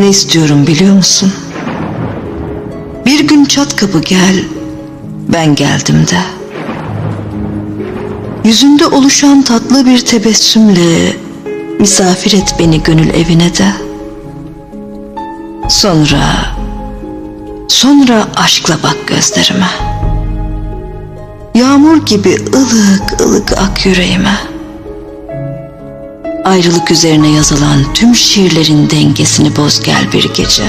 istiyorum biliyor musun? Bir gün çat kapı gel, ben geldim de. Yüzünde oluşan tatlı bir tebessümle misafir et beni gönül evine de. Sonra, sonra aşkla bak gözlerime. Yağmur gibi ılık ılık ak yüreğime. Ayrılık üzerine yazılan tüm şiirlerin dengesini boz gel bir gece.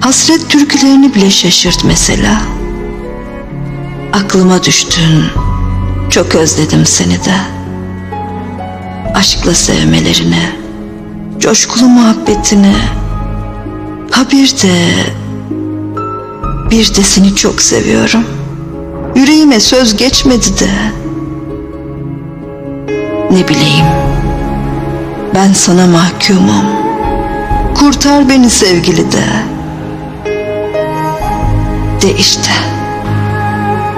Hasret türkülerini bile şaşırt mesela. Aklıma düştün, çok özledim seni de. Aşkla sevmelerini, coşkulu muhabbetini. Ha bir de, bir de seni çok seviyorum. Yüreğime söz geçmedi de. Ne bileyim, ben sana mahkumum. Kurtar beni sevgili de. De işte,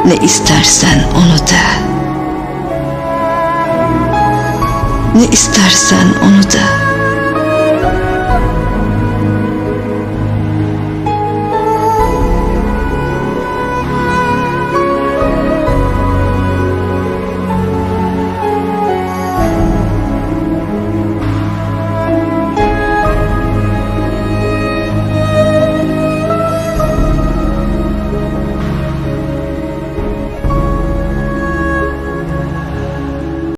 ne istersen onu de. Ne istersen onu de.